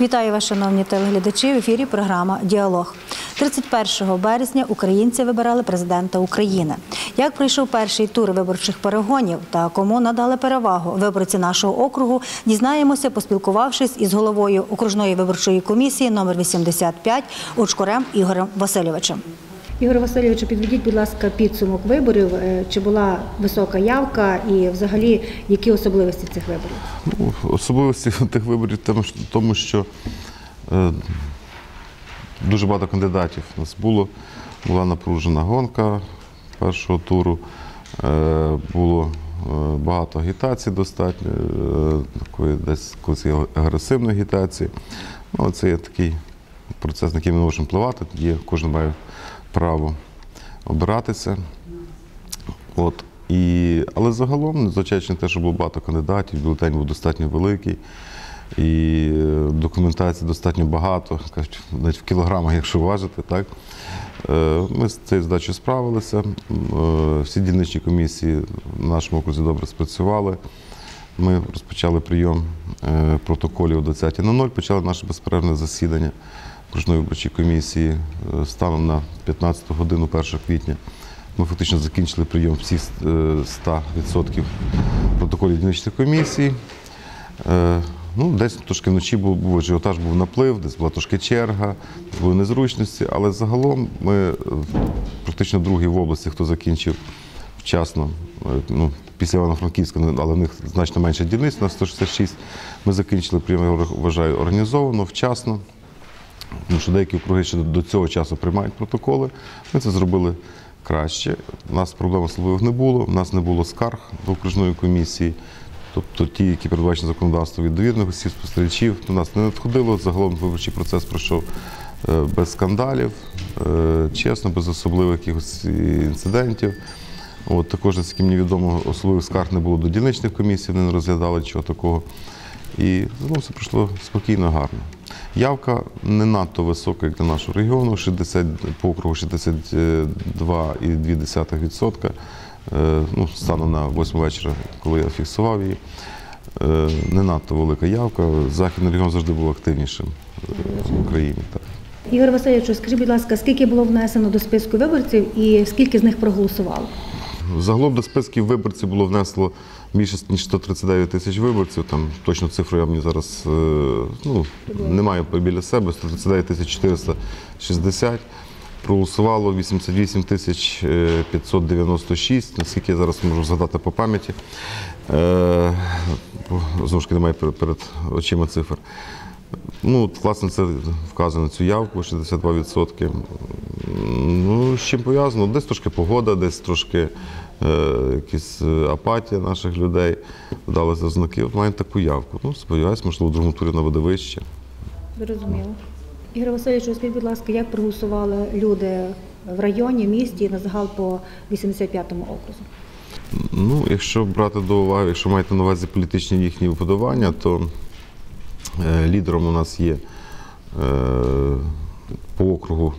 Вітаю вас, шановні телеглядачі. В ефірі програма Діалог. 31 березня українці вибирали президента України. Як пройшов перший тур виборчих перегонів та кому надали перевагу виборці нашого округу, дізнаємося, поспілкувавшись із головою окружної виборчої комісії номер 85 Очкорем Ігорем Васильовичем. Ігор Васильовичу, підведіть, будь ласка, підсумок виборів. Е, Чи була висока явка і взагалі які особливості цих виборів? Ну, Особливості тих виборів що- тому що е, дуже багато кандидатів у нас було. Була напружена гонка першого туру, е, було багато агітації достатньо, такої десь агресивної агітації. Ну, це є такий процес, на який ми можемо впливати. Є, кожен має право обиратися. От. І, але загалом, незважаючи на те, що було багато кандидатів, бюлетень був достатньо великий, і е, документації достатньо багато, кажуть, навіть в кілограмах, якщо важити, так. Е, Ми з цією задачею справилися. Е, Всі дільничні комісії в нашому окрузі добре спрацювали. Ми розпочали прийом протоколів о 20.00, почали наше безперервне засідання окружної виборчої комісії е, станом на 15 годину 1 квітня. Ми фактично закінчили прийом всіх е, 100% протоколів дільничних комісій. Е, Ну, десь трошки вночі був, був ажіотаж, був наплив, десь була трошки черга, були незручності, але загалом ми е, практично другий в області, хто закінчив вчасно, е, ну, після Івано-Франківська, але в них значно менше дільниць, на 166. Ми закінчили прийом, я вважаю, організовано, вчасно. Тому що деякі округи ще до- цього часу приймають протоколи. Ми це зробили краще. У нас проблем особливих не було, у нас не було скарг до окружної комісії. Тобто ті, які передбачені законодавством від довірних осіб, спостерігачів, до нас не надходило. Загалом виборчий процес пройшов е, без скандалів, е, чесно, без особливих якихось інцидентів. От, також, наскільки мені відомо, особливих скарг не було до дільничних комісій, вони не розглядали чого такого. І загалом все пройшло спокійно, гарно. Явка не надто висока, як для нашого регіону, 60, по округу 62,2%. Е, Ну, станом на 8 вечора, коли я фіксував її, е, не надто велика явка. Західний регіон завжди був активнішим е, в Україні. Так. Ігор Васильовичу, скажіть, будь ласка, скільки було внесено до списку виборців і скільки з них проголосувало? Загалом до списків виборців було внесло більше ніж 139 тисяч виборців. Там точно цифру я мені зараз е, ну, не маю біля себе. 139 тисяч 460. Проголосувало 88 тисяч е, 596, наскільки я зараз можу згадати по пам'яті. Е, Знову ж таки, немає перед, очима цифр. Ну, власне, це вказано цю явку 62%. Ну, з чим пов'язано? Десь трошки погода, десь трошки е, якась е, апатія наших людей. Вдалися знаки. От маємо таку явку. Ну, сподіваюся, можливо, в другому турі вона буде вище. Зрозуміло. Ігор Васильович, скажіть, будь ласка, як проголосували люди в районі, місті на загал по 85-му окрузу? Ну, якщо брати до уваги, якщо маєте на увазі політичні їхні виподобання, то е, лідером у нас є е, по округу,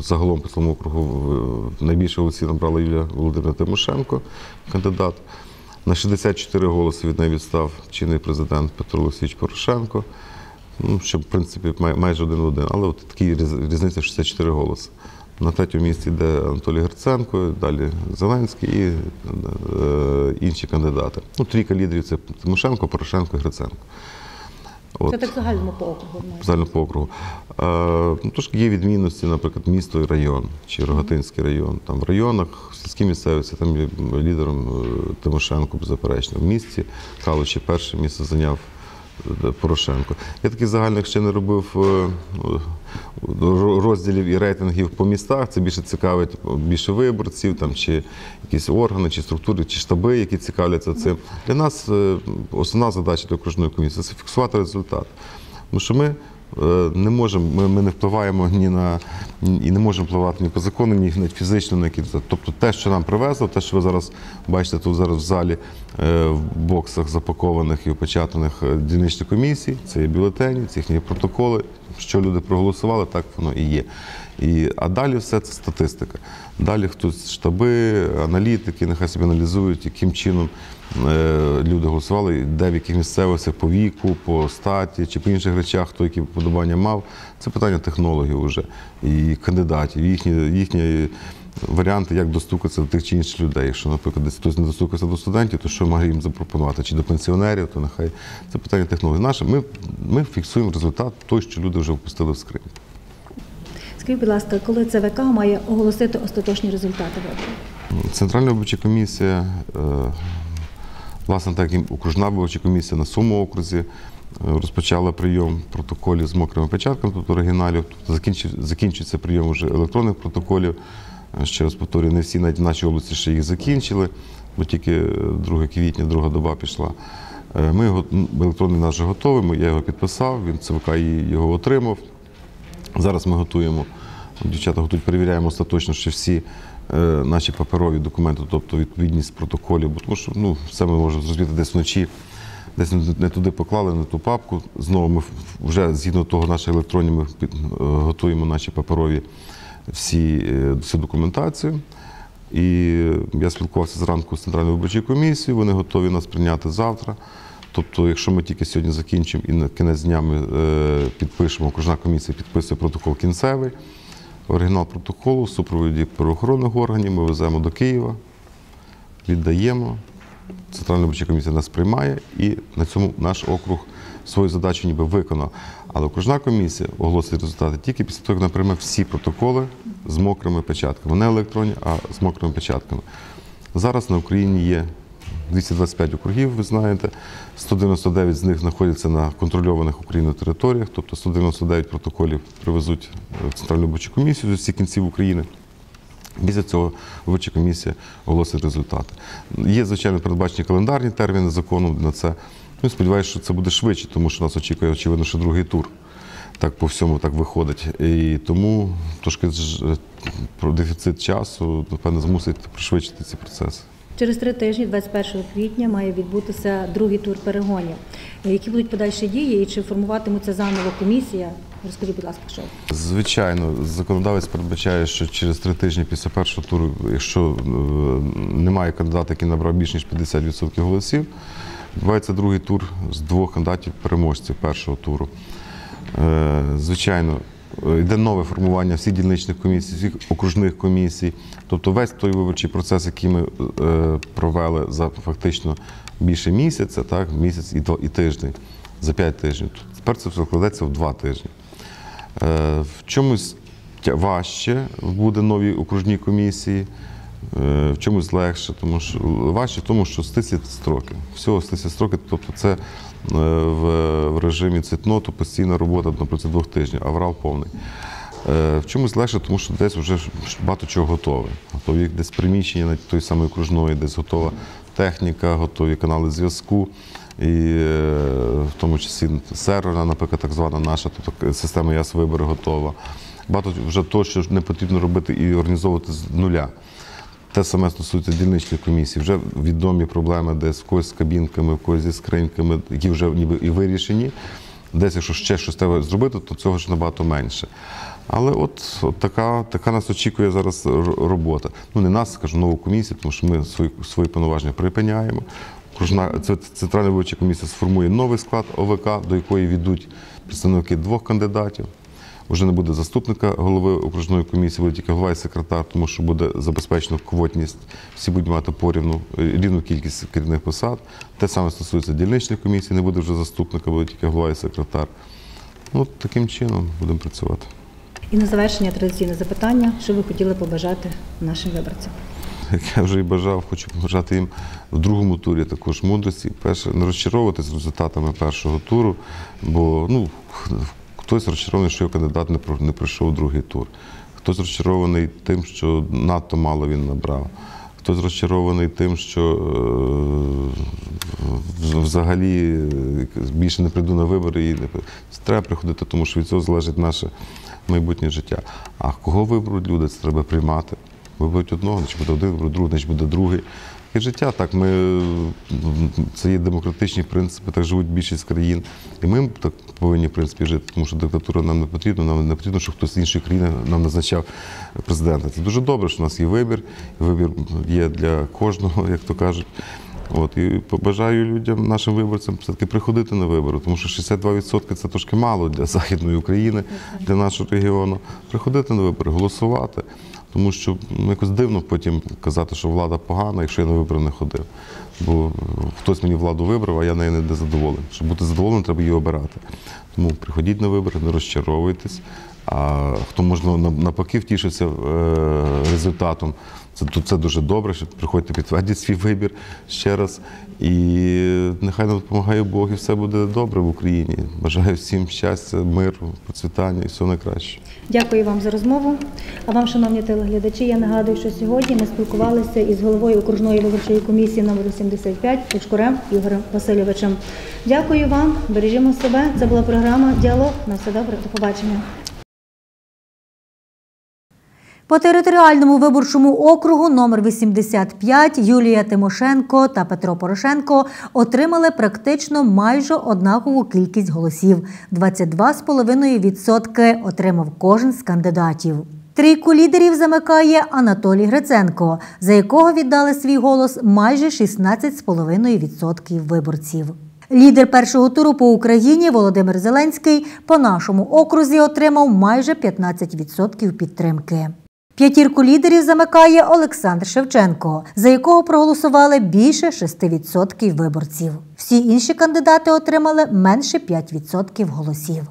загалом по цьому округу найбільше голосів набрала Юлія Володимирівна Тимошенко, кандидат. На 64 голоси від неї відстав чинний президент Петро Олексійович Порошенко. Ну, що, в принципі, май- майже один в один. Але от такі різниця 64 голоси. На третьому місці йде Анатолій Герценко, далі Зеленський і е, інші кандидати. Ну, трійка лідерів це Тимошенко, Порошенко і Гриценко. От Це так загальному по округу. загально по округу. Е, ну, трошки є відмінності, наприклад, місто і район, чи Рогатинський район. Там в районах, в сільській місцевості, там є лідером е, Тимошенко, беззаперечно. В місті Калуші перше місце зайняв е, Порошенко. Я таких загальних ще не робив е, розділів і рейтингів по містах. Це більше цікавить більше виборців, там, чи якісь органи, чи структури, чи штаби, які цікавляться цим. Для нас е, основна задача для окружної комісії це фіксувати результат. Тому що ми е, не можемо, ми, ми не впливаємо ні на і не можемо впливати ні по закону, ні навіть фізично на якісь. Тобто те, що нам привезло, те, що ви зараз бачите тут зараз в залі е, в боксах запакованих і опечатаних дільничних комісій, це є бюлетені, це їхні протоколи. Що люди проголосували, так воно і є. І, а далі все це статистика. Далі хтось штаби, аналітики, нехай собі аналізують, яким чином е, люди голосували, де в яких місцевостях по віку, по статі чи по інших речах, хто які вподобання мав. Це питання технологів вже і кандидатів, їхні, їхні варіанти, як достукатися до тих чи інших людей. Якщо, наприклад, десь хтось не достукався до студентів, то що могли їм запропонувати? Чи до пенсіонерів, то нехай це питання технологій. Наше ми, ми фіксуємо результат той, що люди вже впустили в скринь. Скажіть, будь ласка, коли ЦВК має оголосити остаточні результати виборів? Центральна виборча комісія, е, власне, так і окружна виборча комісія на Суму окрузі е, розпочала прийом протоколів з мокрими печатками, тобто оригіналів. Тобто закінчується прийом вже електронних протоколів. Е, Ще раз повторюю, не всі навіть в нашій області ще їх закінчили, бо тільки е, 2 квітня, друга доба пішла. Е, Ми його електронний наш готовий. Я його підписав, він ЦВК його отримав. Зараз ми готуємо, дівчата готують, перевіряємо остаточно, що всі е, наші паперові документи, тобто відповідність протоколів, бо тому що ну, все ми можемо зрозуміти десь вночі, десь не, туди поклали, не ту папку. Знову ми вже згідно того наших електронів ми е, готуємо наші паперові всі, е, всю документацію. І я спілкувався зранку з Центральною виборчою комісією, вони готові нас прийняти завтра. Тобто, якщо ми тільки сьогодні закінчимо і на кінець дня ми е, підпишемо, окружна комісія підписує протокол кінцевий, оригінал протоколу в супроводі правоохоронних органів ми веземо до Києва, віддаємо. Центральна виборча комісія нас приймає і на цьому наш округ свою задачу ніби виконав. Але окружна комісія оголосить результати тільки після того, як вона прийме всі протоколи з мокрими печатками. Не електронні, а з мокрими печатками. Зараз на Україні є 225 округів, ви знаєте. 199 з них знаходяться на контрольованих Україною територіях, тобто 199 протоколів привезуть в Центральну виборчу комісію з усіх кінців України. Після цього виборча комісія оголосить результати. Є, звичайно, передбачені календарні терміни закону на це. Ну, сподіваюся, що це буде швидше, тому що нас очікує, очевидно, що другий тур. Так по всьому так виходить. І тому трошки про дефіцит часу, напевно, змусить пришвидшити ці процеси. Через три тижні, 21 квітня, має відбутися другий тур перегонів. Які будуть подальші дії і чи формуватимуться заново комісія Розкажіть, будь ласка, що Звичайно, законодавець передбачає, що через три тижні після першого туру, якщо е, немає кандидата, який набрав більш ніж 50% голосів, відбувається другий тур з двох кандидатів переможців першого туру. Е, Звичайно, йде нове формування всіх дільничних комісій, всіх окружних комісій. Тобто весь той виборчий процес, який ми е, провели за фактично більше місяця, так, місяць і, два- і тиждень, за п'ять тижнів. Тепер це все вкладеться в два тижні. Е, В чомусь важче буде нові окружні комісії, в чомусь легше, тому що важче, тому що стислі строки. Всього стислі строки, тобто це е, в, режимі цитноту постійна робота на протязі двох тижнів, аврал повний. Е, В чомусь легше, тому що десь вже багато чого готове. Готові десь приміщення на той самої окружної, десь готова техніка, готові канали зв'язку. І е, в тому числі серверна, наприклад, так звана наша, тобто система ЯС вибори готова. Багато вже того, що не потрібно робити і організовувати з нуля. Те саме стосується дільничних комісій. Вже відомі проблеми десь в когось з кабінками, в когось зі скриньками, які вже ніби і вирішені. Десь, якщо ще щось треба зробити, то цього ж набагато менше. Але от, от така, така нас очікує зараз робота. Ну, не нас, скажу, нову комісію, тому що ми свої, свої повноваження припиняємо. Окружна це- Центральна виборча комісія сформує новий склад ОВК, до якої війдуть представники двох кандидатів. Вже не буде заступника голови окружної комісії, буде тільки голова і секретар, тому що буде забезпечено квотність. Всі будуть мати порівну е, рівну кількість керівних посад. Те саме стосується дільничних комісій, не буде вже заступника, буде тільки голова і секретар. Ну, таким чином будемо працювати. і на завершення традиційне запитання, що ви хотіли побажати нашим виборцям. Як я вже і бажав, хочу побажати їм в другому турі також мудрості. Перше, не розчаровуватися результатами першого туру, бо ну, хтось розчарований, що його кандидат не не пройшов другий тур. Хтось розчарований тим, що надто мало він набрав. Хтось розчарований тим, що е, взагалі е, більше не прийду на вибори і не треба приходити, тому що від цього залежить наше майбутнє життя. А кого виберуть люди, це треба приймати. Виберуть одного, значить буде один, виберуть другого, значить буде другий. Таке життя, так ми це є демократичні принципи, так живуть більшість країн. І ми так повинні в принципі жити, тому що диктатура нам не потрібна, нам не потрібно, щоб хтось з іншої країни нам назначав президента. Це дуже добре, що у нас є вибір, і вибір є для кожного, як то кажуть. От і побажаю людям, нашим виборцям, все-таки приходити на вибори, тому що 62% це трошки мало для Західної України, для нашого регіону. Приходити на вибори, голосувати, тому що ну, якось дивно потім казати, що влада погана, якщо я на вибори не ходив. Бо хтось мені владу вибрав, а я нею не задоволений. Щоб бути задоволеним, треба її обирати. Тому приходіть на вибори, не розчаровуйтесь. А хто можливо на- навпаки втішиться е, результатом, це, це дуже добре, що приходьте підтвердіть свій вибір ще раз. І нехай нам допомагає Бог, і все буде добре в Україні. Бажаю всім щастя, миру, процвітання і всього найкращого. Дякую вам за розмову. А вам, шановні телеглядачі, я нагадую, що сьогодні ми спілкувалися із головою окружної виборчої комісії номер 75 Пучкурем Ігорем Васильовичем. Дякую вам, бережімо себе. Це була програма Діалог. На все добре, до побачення. По територіальному виборчому округу номер 85 Юлія Тимошенко та Петро Порошенко отримали практично майже однакову кількість голосів 22,5% отримав кожен з кандидатів. Трійку лідерів замикає Анатолій Гриценко, за якого віддали свій голос майже 16,5% виборців. Лідер першого туру по Україні Володимир Зеленський по нашому окрузі отримав майже 15% підтримки. П'ятірку лідерів замикає Олександр Шевченко, за якого проголосували більше 6% виборців. Всі інші кандидати отримали менше 5% голосів.